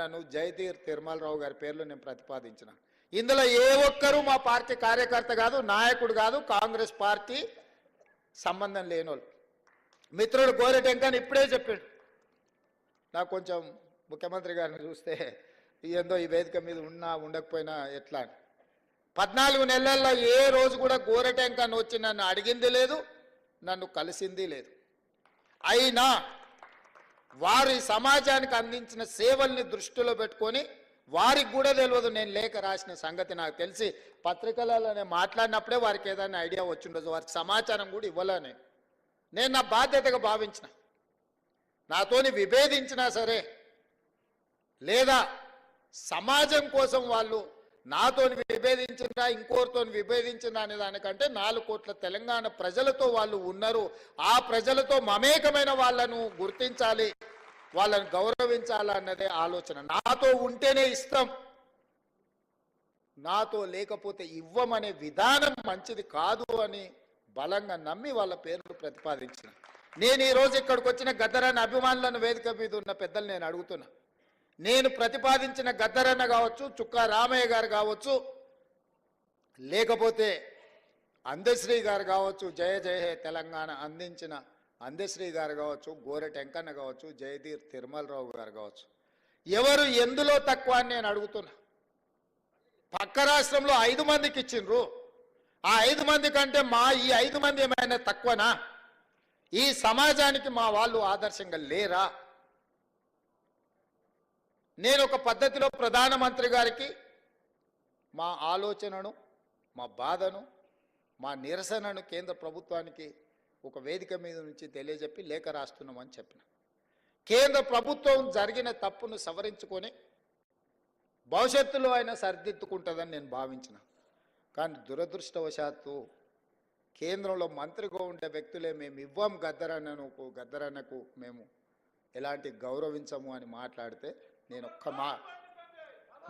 గద్దరన్నను జయతీర్ తిరుమలరావు గారి పేర్లు నేను ప్రతిపాదించిన. ఇందులో ఏ ఒక్కరూ మా పార్టీ కార్యకర్త కాదు నాయకుడు కాదు కాంగ్రెస్ పార్టీ సంబంధం లేనోళ్ళు. మిత్రుడు గోరెటెంకని ఇప్పుడే చెప్పాడు. నాకు కొంచెం ముఖ్యమంత్రి గారిని చూస్తే ఏందో ఈ వేదిక మీద ఉన్నా ఉండకపోయినా ఎట్లా అని. పద్నాలుగు నెలల్లో ఏ రోజు కూడా గోరెటెంకని వచ్చి నన్ను అడిగింది లేదు నన్ను కలిసింది లేదు. అయినా వారి సమాజానికి అందించిన సేవల్ని దృష్టిలో పెట్టుకొని వారికి కూడా తెలియదు నేను లేఖ రాసిన సంగతి నాకు తెలిసి. పత్రికలలో నేను మాట్లాడినప్పుడే వారికి ఏదైనా ఐడియా వచ్చిండదు వారికి సమాచారం కూడా ఇవ్వలే నేను నా బాధ్యతగా భావించిన. నాతోని విభేదించినా సరే లేదా సమాజం కోసం వాళ్ళు నాతోని విభేదించిందా ఇంకోరితో విభేదించిందా అనే దానికంటే నాలుగు కోట్ల తెలంగాణ ప్రజలతో వాళ్ళు ఉన్నారు. ఆ ప్రజలతో మమేకమైన వాళ్ళను గుర్తించాలి వాళ్ళను గౌరవించాలి అన్నదే ఆలోచన. నాతో ఉంటేనే ఇష్టం. నాతో లేకపోతే ఇవ్వమనే విధానం మంచిది కాదు అని బలంగా నమ్మి వాళ్ళ పేర్లు ప్రతిపాదించిన. నేను ఈరోజు ఇక్కడికి వచ్చిన గద్దరాన్ని అభిమానులను వేదిక మీద ఉన్న పెద్దలు నేను అడుగుతున్నా. నేను ప్రతిపాదించిన గద్దరన్న కావచ్చు చుక్కా రామయ్య గారు కావచ్చు లేకపోతే అందశ్రీ గారు కావచ్చు జయ జయ హే తెలంగాణ అందించిన అందశ్రీ గారు కావచ్చు గోరె టెంకన్న కావచ్చు జయధీర్ తిరుమలరావు గారు కావచ్చు. ఎవరు ఎందులో తక్కువ అని నేను అడుగుతున్నా. పక్క రాష్ట్రంలో ఐదు మందికి ఇచ్చిండ్రు. ఆ ఐదు మంది కంటే మా ఈ ఐదు మంది ఏమైనా తక్కువనా? ఈ సమాజానికి మా వాళ్ళు ఆదర్శంగా లేరా? నేను ఒక పద్ధతిలో ప్రధానమంత్రి గారికి మా ఆలోచనను మా బాధను మా నిరసనను కేంద్ర ప్రభుత్వానికి ఒక వేదిక మీద నుంచి తెలియజెప్పి లేఖ రాస్తున్నామని చెప్పిన. కేంద్ర ప్రభుత్వం జరిగిన తప్పును సవరించుకొని భవిష్యత్తులో అయినా సరిదిద్దుకుంటుందని నేను భావించిన. కానీ దురదృష్టవశాత్తు కేంద్రంలో మంత్రిగా ఉండే వ్యక్తులే మేము ఇవ్వం గద్దరన్నకు గద్దరన్నకు మేము ఎలాంటి గౌరవించము అని మాట్లాడితే నేను ఒక్క మా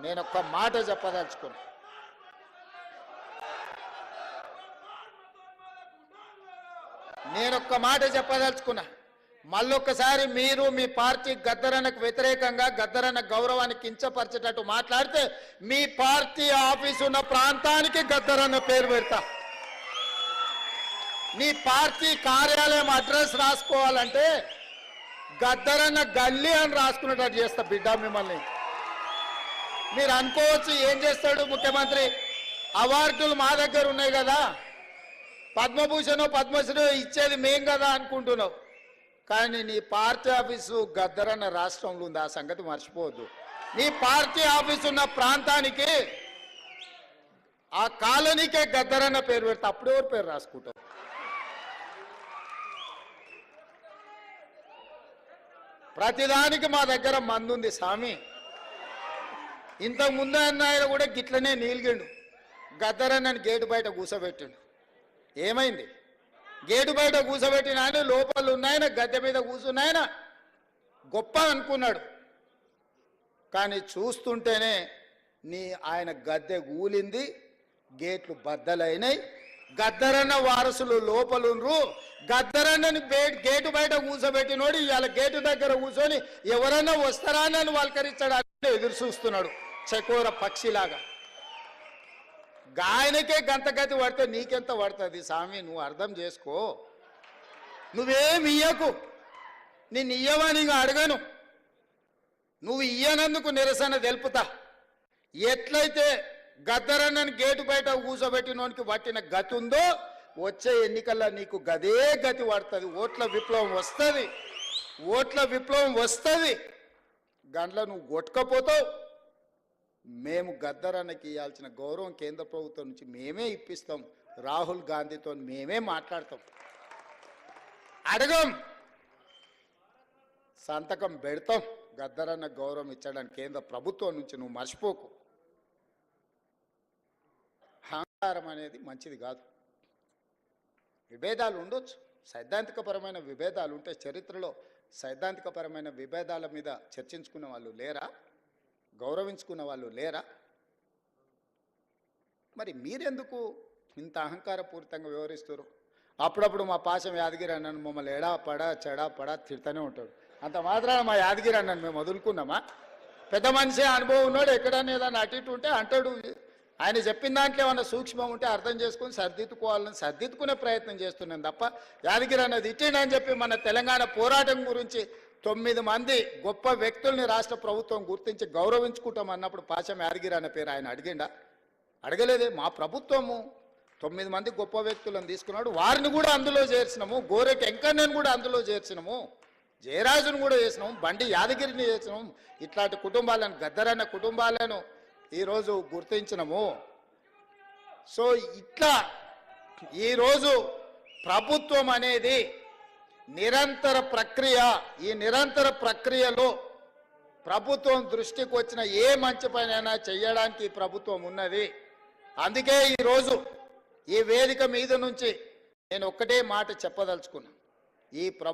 నేను ఒక్క మాట చెప్పదలుచుకున్నా. నేను ఒక్క మాట చెప్పదలుచుకున్నా. మళ్ళొక్కసారి మీరు మీ పార్టీ గద్దరనకు వ్యతిరేకంగా గద్దరన్న గౌరవాన్ని కించపరిచేటట్టు మాట్లాడితే మీ పార్టీ ఆఫీసు ఉన్న ప్రాంతానికి గద్దరన్న పేరు పెడతా. నీ పార్టీ కార్యాలయం అడ్రస్ రాసుకోవాలంటే గద్దరన్న గల్లీ అని రాసుకునేటట్టు చేస్తా బిడ్డ మిమ్మల్ని. మీరు అనుకోవచ్చు ఏం చేస్తాడు ముఖ్యమంత్రి? అవార్డులు మా దగ్గర ఉన్నాయి కదా. పద్మభూషణ్ పద్మశ్రీ ఇచ్చేది మేం కదా అనుకుంటున్నావు. కానీ నీ పార్టీ ఆఫీసు గద్దరన్న రాష్ట్రంలో ఉంది ఆ సంగతి మర్చిపోవద్దు. నీ పార్టీ ఆఫీస్ ఉన్న ప్రాంతానికి ఆ కాలనీకే గద్దరన్న పేరు పెడితే అప్పుడు ఎవరు పేరు రాసుకుంటావు? ప్రతిదానికి మా దగ్గర మందుంది స్వామి. ఇంతకు ముందు అన్న ఆయన కూడా గిట్లనే నీలిగిండు. గద్దరన్నని గేటు బయట కూసబెట్టిండు. ఏమైంది? గేటు బయట కూసబెట్టిన ఆయన లోపల ఉన్నాయన గద్దె మీద కూర్చున్నాయన గొప్ప అనుకున్నాడు. కానీ చూస్తుంటేనే నీ ఆయన గద్దె కూలింది గేట్లు బద్దలైనాయి గద్దరన్న వారసులు లోపలుండ్రు. గద్దరన్నని గేటు బయట కూర్చోబెట్టినోడు ఇవాళ గేటు దగ్గర కూర్చొని ఎవరన్నా వస్తారా అని వాళ్ళకరించడానికి ఎదురు చూస్తున్నాడు చకోర పక్షిలాగా. గాయనకే గంతగతి పడితే నీకెంత పడుతుంది స్వామి నువ్వు అర్థం చేసుకో. నువ్వేం ఇయ్యకు. నేను ఇయ్యవని అడగను. నువ్వు ఇయ్యనందుకు నిరసన తెలుపుతా. ఎట్లయితే గద్దరన్నని గేటు బయట కూర్చోబెట్టినోనికి పట్టిన గతి ఉందో వచ్చే ఎన్నికల్లో నీకు గదే గతి పడుతుంది. ఓట్ల విప్లవం వస్తుంది. ఓట్ల విప్లవం వస్తుంది. గండ్ల నువ్వు కొట్టుకపోతావు. మేము గద్దరన్నకి ఇవ్వాల్సిన గౌరవం కేంద్ర ప్రభుత్వం నుంచి మేమే ఇప్పిస్తాం. రాహుల్ గాంధీతో మేమే మాట్లాడతాం. అడగం. సంతకం పెడతాం. గద్దరన్న గౌరవం ఇచ్చడానికి కేంద్ర ప్రభుత్వం నుంచి నువ్వు మర్చిపోకు. అహంకారం అనేది మంచిది కాదు. విభేదాలు ఉండొచ్చు. సైద్ధాంతికపరమైన విభేదాలు ఉంటే చరిత్రలో సైద్ధాంతికపరమైన విభేదాల మీద చర్చించుకున్న వాళ్ళు లేరా? గౌరవించుకున్న వాళ్ళు లేరా? మరి మీరెందుకు ఇంత అహంకారపూరితంగా వివరిస్తారు అప్పుడప్పుడు మా పాశం యాదగిరి అన్నను మమ్మల్ని ఎడా పడా చెడా పడా తిడతానే ఉంటాడు అంత మాత్రాన మా యాదగిరి అన్నను మేము వదులుకున్నామా? పెద్ద మనిషి అనుభవం ఉన్నాడు ఎక్కడన్నా ఏదైనా అటు ఇటు ఉంటే అంటాడు ఆయన చెప్పిన దాంట్లో ఏమన్నా సూక్ష్మం ఉంటే అర్థం చేసుకుని సర్దిద్దుకోవాలని సర్దిద్దుకునే ప్రయత్నం చేస్తున్నాను తప్ప యాదగిరి అన్నది ఇట్టిండని చెప్పి మన తెలంగాణ పోరాటం గురించి తొమ్మిది మంది గొప్ప వ్యక్తుల్ని రాష్ట్ర ప్రభుత్వం గుర్తించి గౌరవించుకుంటాం అన్నప్పుడు పాశం యాదగిరి అనే పేరు ఆయన అడిగిండా? అడగలేదే మా ప్రభుత్వము తొమ్మిది మంది గొప్ప వ్యక్తులను తీసుకున్నాడు. వారిని కూడా అందులో చేర్చినాము. గోరె వెంకన్నను కూడా అందులో చేర్చినాము. జయరాజును కూడా చేసినాము. బండి యాదగిరిని చేసినాము. ఇట్లాంటి కుటుంబాలను గద్దరన్న కుటుంబాలను ఈరోజు గుర్తించినము. సో ఇట్లా ఈరోజు ప్రభుత్వం అనేది నిరంతర ప్రక్రియ ఈ నిరంతర ప్రక్రియలో ప్రభుత్వం దృష్టికి వచ్చిన ఏ మంచి పనైనా చేయడానికి ప్రభుత్వం ఉన్నది. అందుకే ఈరోజు ఈ వేదిక మీద నుంచి నేను ఒక్కటే మాట చెప్పదలుచుకున్నాను ఈ ప్రభు